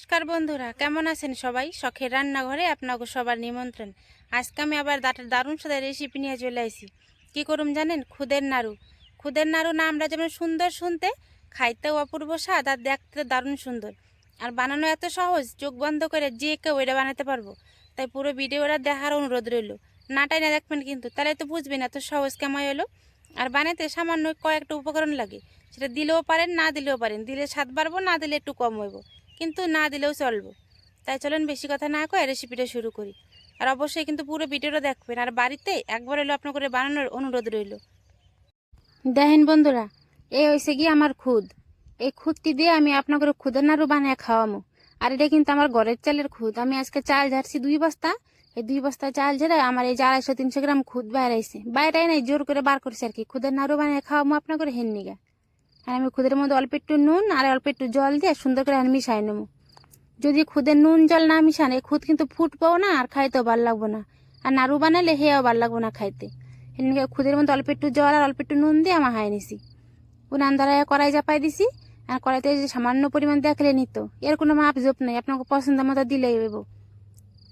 নমস্কার বন্ধুরা, কেমন আছেন সবাই? শখের রান্নাঘরে আপনাকে সবার নিমন্ত্রণ। আজকে আমি আবার দাঁটের দারুণ সাথে রেসিপি নিয়ে চলে আসি কী করুম জানেন? খুদের নাড়ু। খুদের নাড়ু না আমরা যেমন সুন্দর শুনতে, খাইতেও অপূর্ব স্বাদ আর দেখতে দারুণ সুন্দর। আর বানানো এত সহজ, চোখ বন্ধ করে যে কেউ এটা বানাতে পারব। তাই পুরো ভিডিওটা দেখার অনুরোধ রইল। নাটাই না দেখবেন কিন্তু, তাহলে তো বুঝবেন এত সহজ কেমন হলো। আর বানাতে সামান্য কয়েকটা উপকরণ লাগে। সেটা দিলেও পারেন, না দিলেও পারেন। দিলে স্বাদ বাড়বো, না দিলে একটু কম হইব। কিন্তু না দিলেও চলবো। তাই চলেন বেশি কথা না কয়ে রেসিপিটা শুরু করি। আর অবশ্যই কিন্তু পুরো ভিডিওটা দেখবেন। আর বাড়িতে একবার এলো আপনার করে বানানোর অনুরোধ রইল। দেখেন বন্ধুরা, এই হয়েছে গিয়ে আমার খুদ। এই খুদটি দিয়ে আমি আপনাকে খুদের নাড়ু বানিয়ে খাওয়ামো। আর এটা কিন্তু আমার ঘরের চালের খুদ। আমি আজকে চাল ঝাড়ছি দুই বস্তা। এই দুই বস্তা চাল ঝেড়ে আমার এই যে আড়াইশো তিনশো গ্রাম খুদ বাইরে আইছে। বাইরে নাই জোর করে বার করছে আর কি। খুদের নাড়ু বানিয়ে খাওয়ামো আপনার করে হেন নিগা আর আমি খুদের মধ্যে অল্প একটু নুন আর অল্প একটু জল দিয়ে সুন্দর করে আমি মিশাই নেব। যদি খুদের নুন জল না মিশান এই খুদ কিন্তু ফুটবো না আর খাইতেও ভালো লাগবো না। আর নাড়ু বানালে হেয়াও ভালো লাগবো না খাইতে। এমনি খুদের মধ্যে অল্প একটু জল আর অল্প একটু নুন দিয়ে আমার হাই নিছি। উনান ধরায় কড়াই চাপাই দিছি আর কড়াইতে যদি সামান্য পরিমাণ দেখলে নিত, এর কোনো মাপ জোপ নেই, আপনাকে পছন্দ মতো দিলেই হইব।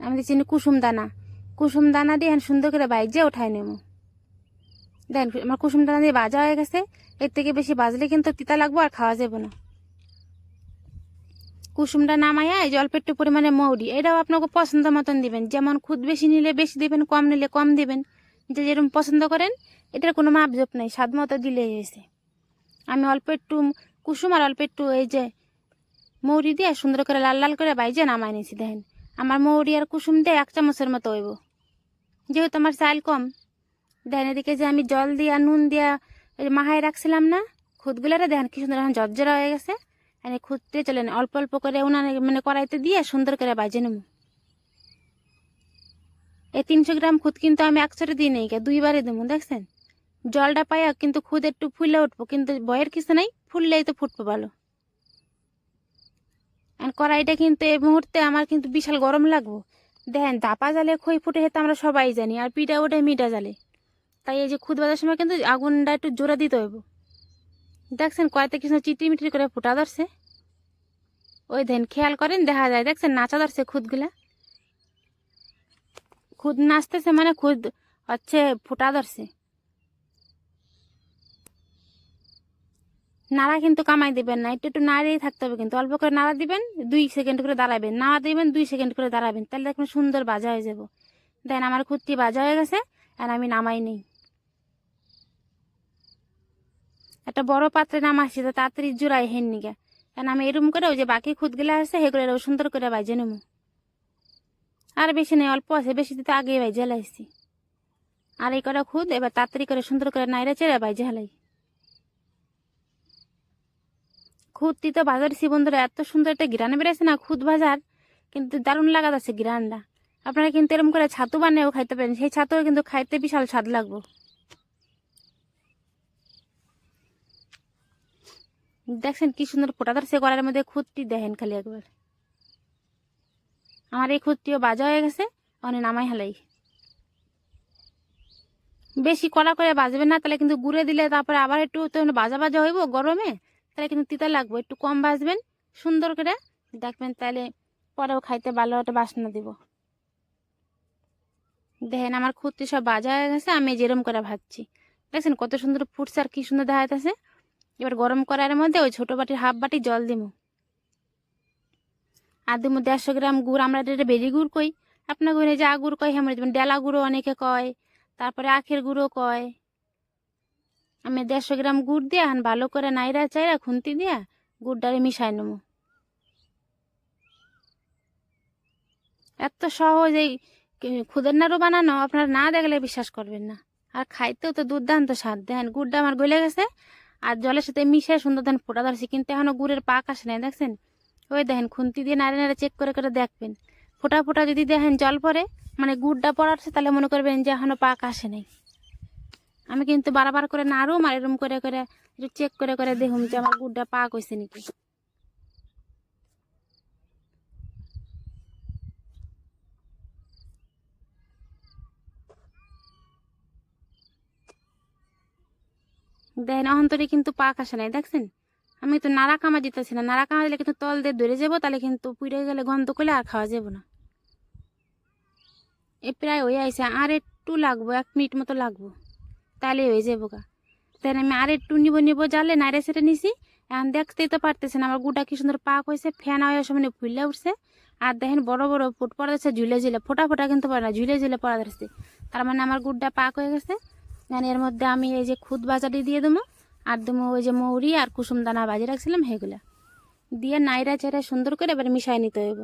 আমি দিচ্ছি কুসুম দানা। কুসুম দানা দিয়ে সুন্দর করে বাইজে উঠাই নেব। দেখেন আমার কুসুম দানা দিয়ে বাজা হয়ে গেছে। এর থেকে বেশি বাজলে কিন্তু তিতা লাগবো আর খাওয়া যাবে না। কুসুমটা নামাইয়া এই অল্প একটু পরিমাণে মৌরি, এটাও আপনাকে পছন্দ মতন দিবেন। যেমন খুদ বেশি নিলে বেশি দিবেন, কম নিলে কম দিবেন। যে যেরকম পছন্দ করেন, এটার কোনো মাপজোপ নেই, স্বাদ মতো দিলেই হয়েছে। আমি অল্প একটু কুসুম আর অল্প একটু এই যে মৌরি দিয়ে সুন্দর করে লাল লাল করে বাইজে নামাই নিয়েছি দেখেন। আমার মৌরি আর কুসুম দিয়ে এক চামচের মতো হইব। যেহেতু আমার চাল কম দেখেন এদিকে যে আমি জল দিয়া, নুন দিয়া মাহায় রাখছিলাম না, খুদগুলারে দেখেন কি সুন্দর এখন জর্জরা হয়ে গেছে। আর এই খুদতে চলেন, অল্প অল্প করে উনানে মানে কড়াইতে দিয়ে সুন্দর করে বাজে নেব। এই তিনশো গ্রাম খুদ কিন্তু আমি একসাথে দিই নেই দুইবারে দেবো, দেখছেন? জলটা পাইয়া কিন্তু খুদ একটু ফুলে উঠবো, কিন্তু বয়ের কিছু নাই, ফুললেই তো ফুটবো ভালো। আর কড়াইটা কিন্তু এই মুহূর্তে আমার কিন্তু বিশাল গরম লাগবো। দেখেন দাপা জালে খই ফুটে হেতে আমরা সবাই জানি, আর পিঠা ওঠে মিঠা জালে। তাই এই যে খুদ বাজার সময় কিন্তু আগুনটা একটু জোরে দিতে হইব। দেখছেন কয়তে কিছু চিটিমিটি করে ফুটা ধরছে। ওই দেন খেয়াল করেন, দেখা যায়, দেখছেন নাচা ধরছে খুদগুলা। খুদ নাচতেছে মানে খুদ হচ্ছে ফুটা ধরছে। নাড়া কিন্তু কামাই দিবেন না, একটু একটু নাড়িয়ে থাকতে হবে কিন্তু। অল্প করে নাড়া দিবেন, দুই সেকেন্ড করে দাঁড়াবেন। নাড়া দিবেন, দুই সেকেন্ড করে দাঁড়াবেন। তাহলে দেখবেন সুন্দর বাজা হয়ে যাব। দেন আমার খুদটি বাজা হয়ে গেছে, আর আমি নামাই নেই। একটা বড় পাত্রে নামাইছি, তো তাড়াতাড়ি জোড়াই হেন নিগে। কারণ আমি এরম করে ওই যে বাকি খুদগুলো আছে, সেগুলো এরকম সুন্দর করে বাজে নেব আর বেশি নেই, অল্প আছে, বেশি দিতে আগে বাইজে হালাইছি আর এই কটা খুদ এবার তাড়াতাড়ি করে সুন্দর করে নাইরে চেড়ে বাইজে হালাই। খুদটি তো বাজারছি বন্ধুরা, এত সুন্দর একটা গ্রান বেড়েছে না খুদ বাজার, কিন্তু দারুণ লাগা যাচ্ছে গ্রানটা। আপনারা কিন্তু এরকম করে ছাতু বানিয়েও খাইতে পারেন, সেই ছাতুও কিন্তু খাইতে বিশাল স্বাদ লাগবো। দেখছেন কি সুন্দর ফোটা ধরছে করার মধ্যে খুঁতটি দেখেন খালি একবার। আমার এই খুঁতটিও বাজা হয়ে গেছে অনেক নামাই হালাই। বেশি কড়া করে বাজবে না, তাহলে কিন্তু গুঁড়ে দিলে তারপরে আবার একটু তো বাজা বাজা হইব গরমে, তাহলে কিন্তু তিতা লাগবে, একটু কম বাজবেন, সুন্দর করে দেখবেন, তাহলে পরেও খাইতে ভালো একটা বাসনা দিব। দেখেন আমার খুঁতটি সব বাজা হয়ে গেছে, আমি যেরম করে ভাজছি। দেখছেন কত সুন্দর ফুটছে আর কি সুন্দর দেখা যাচ্ছে এবার গরম করার মধ্যে ওই ছোটো বাটির হাফ বাটি জল দিব আর দিব দেড়শো গ্রাম গুড়, আমরা এটা বেরি গুড় কই আপনার ঘরে যা গুড় কয় হ্যাঁ দেবেন ডেলা গুঁড়ো অনেকে কয়, তারপরে আখের গুঁড়ো কয়। আমি দেড়শো গ্রাম গুড় দিয়ে এখন ভালো করে নাইরা চাইরা খুন্তি দিয়া গুড়টারে মিশাই নেব। এত সহজ এই খুদের নাড়ু বানানো, আপনারা না দেখলে বিশ্বাস করবেন না। আর খাইতেও তো দুর্দান্ত স্বাদ, দেখেন গুড়টা আমার গলে গেছে আর জলের সাথে মিশে সুন্দর ধান ফোটা ধরছি, কিন্তু এখনও গুড়ের পাক আসে নাই, দেখছেন? ওই দেখেন, খুন্তি দিয়ে নাড়ে নাড়ে চেক করে করে দেখবেন। ফোটা ফোটা যদি দেখেন জল পরে মানে গুড়টা পড়াচ্ছে তাহলে মনে করবেন যে এখনও পাক আসে নাই। আমি কিন্তু বারবার করে নাড়ুম আর এরম করে করে একটু চেক করে করে দেখুম যে আমার গুড়টা পাক হয়েছে নাকি। দেখেন অহন্তরে কিন্তু পাক আসে নাই, দেখছেন? আমি তো নাড়া কামা দিতেছি না নাড়া কামা দিলে কিন্তু তল দিয়ে ধরে যাব, তাহলে কিন্তু পুড়ে গেলে গন্ধ করলে আর খাওয়া যাব না। এ প্রায় হয়ে আইসে আর একটু লাগবো, এক মিনিট মতো লাগবো, তাহলে হয়ে যাব গা। তাই আমি আর একটু নিব নিব জালে নাইরে সেটা নিছি। এখন দেখতেই তো পারতেছেন, আমার গুটা কি সুন্দর পাক হয়েছে ফ্যান হয়ে সময় ফুললে উঠছে। আর দেখেন, বড় বড় ফুট পড়া যাচ্ছে ঝুলে ঝুলে, ফোটা ফোটা কিন্তু পড়ে না, ঝুলে ঝুলে পড়া যাচ্ছে তার মানে আমার গুড়টা পাক হয়ে গেছে। দেন এর মধ্যে আমি এই যে খুদ বাজারি দিয়ে দেবো, আর দেবো ওই যে মৌরি আর কুসুম দানা বাজি রাখছিলাম সেগুলা। দিয়ে নাইরা চেরা সুন্দর করে এবার মিশাই নিতে হইব।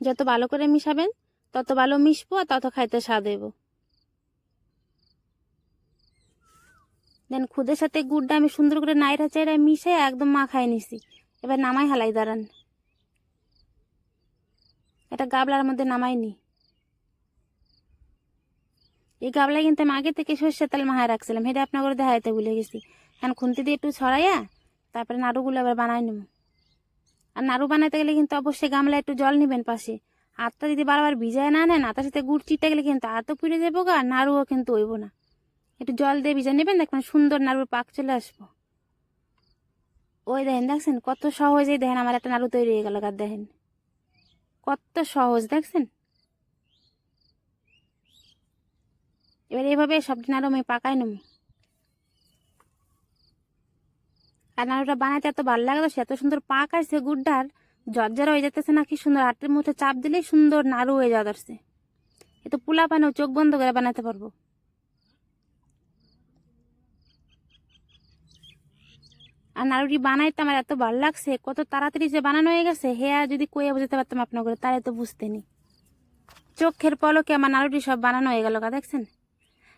যত ভালো করে মিশাবেন, তত ভালো মিশবো আর তত খাইতে স্বাদ হইব। দেন খুদের সাথে গুড়টা আমি সুন্দর করে নাইরা চেরা মিশে একদম মাখাই নিছি। এবার নামাই হালাই, দাঁড়ান। এটা গাবলার মধ্যে নামাই নি এই গাবলায় কিন্তু আমি আগে থেকে সর্ষের তেল মাহায় রাখছিলাম, সেটা আপনার করে দেখাইতে ভুলে গেছি। এখন খুন্তি দিয়ে একটু ছড়াইয়া তারপরে নাড়ুগুলো আবার বানাই নেব। আর নাড়ু বানাইতে গেলে কিন্তু অবশ্যই গামলায় একটু জল নেবেন পাশে। হাতটা যদি বারবার ভিজায় না নেন হাতের সাথে গুড় চিটে গেলে কিন্তু হাত তো পুড়ে যাব গা নাড়ুও কিন্তু হইব না। একটু জল দিয়ে ভিজা নেবেন, দেখবেন সুন্দর নাড়ুর পাক চলে আসব। ওই দেখেন, দেখছেন? কত সহজেই দেখেন আমার একটা নাড়ু তৈরি হয়ে গেল গার দেখেন। কত সহজ, দেখছেন? এবার এইভাবে সবটি নাড়ু আমি পাকাই নেব। আর নাড়ুটা বানাইতে এত ভালো লাগে সে এত সুন্দর পাক আসছে গুড়টার জর্জর হয়ে যেতেছে না, কি সুন্দর। হাতের মধ্যে চাপ দিলেই সুন্দর নাড়ু হয়ে যাওয়া ধরছে। এ তো পোলা পানেও চোখ বন্ধ করে বানাতে পারব। আর নাড়ুটি বানাইতে আমার এত ভালো লাগছে, কত তাড়াতাড়ি যে বানানো হয়ে গেছে, হে আর যদি কয়ে বুঝতে পারতাম আপনার করে তাহলে তো বুঝতেনি চোখের পলকে আমার নাড়ুটি সব বানানো হয়ে গেল কা দেখছেন?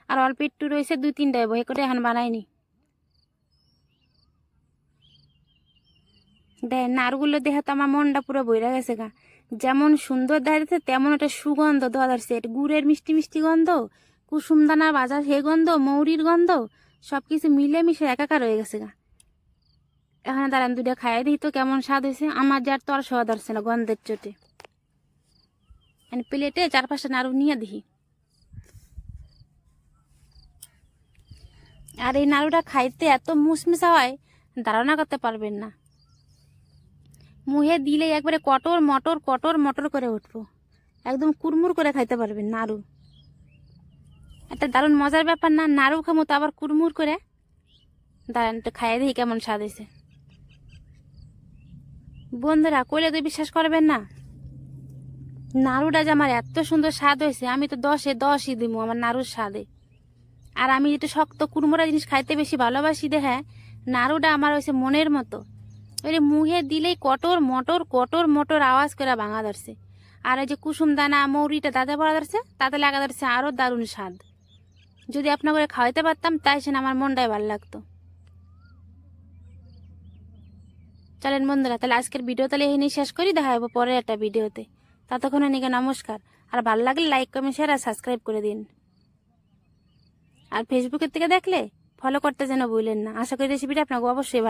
আর অল্প একটু রয়েছে, দুই তিনটা বই করে এখন বানাইনি। দেখ নারগুলো দেখে তো আমার মনটা পুরো বইরা গেছে গা। যেমন সুন্দর দেখা যাচ্ছে তেমন একটা সুগন্ধ দেওয়া যাচ্ছে গুড়ের মিষ্টি মিষ্টি গন্ধ কুসুম দানার বাজার হে গন্ধ, মৌরির গন্ধ সব কিছু মিলে মিশে একাকার হয়ে গেছে গা। এখানে দাঁড়ান দুটা খাইয়ে দিই তো কেমন স্বাদ হয়েছে। আমার যার তো আর স্বাদ আসছে না গন্ধের চোটে। প্লেটে চার পাঁচটা নাড়ু নিয়ে দিই আর এই নাড়ুটা খাইতে এত মুসমিসা হয়, ধারণা করতে পারবেন না। মুহে দিলে একবারে কটর মটর কটর মটর করে উঠবো। একদম কুরমুর করে খাইতে পারবেন নাড়ু। একটা দারুণ মজার ব্যাপার না, নাড়ু খামো তো আবার কুরমুর করে। দাঁড়ান একটু খাইয়ে দিই কেমন স্বাদ হয়েছে। বন্ধুরা, কইলে তো বিশ্বাস করবেন না। নাড়ুটা যে আমার এত সুন্দর স্বাদ হয়েছে, আমি তো দশে দশই দিব আমার নাড়ুর স্বাদে। আর আমি একটু শক্ত কুড়মোড়া জিনিস খাইতে বেশি ভালোবাসি দেখে নাড়ুটা আমার হয়েছে মনের মতো। ওই মুহে দিলেই কটর মটর কটর মটর আওয়াজ করে ভাঙা ধরছে। আর ওই যে কুসুম দানা, মৌরিটা দাদা পড়া ধরছে, তাতে লাগা ধরছে আরও দারুণ স্বাদ। যদি আপনার করে খাওয়াইতে পারতাম, তাই সে আমার মনটাই ভালো লাগতো। চলেন বন্ধুরা, তাহলে আজকের ভিডিও তাহলে এই নিয়ে শেষ করি, দেখা পরের একটা ভিডিওতে। ততক্ষণে নিকে নমস্কার। আর ভালো লাগলে লাইক কমেন্ট শেয়ার আর সাবস্ক্রাইব করে দিন। আর ফেসবুকের থেকে দেখলে ফলো করতে যেন ভুলেন না। আশা করি রেসিপিটা আপনাকে অবশ্যই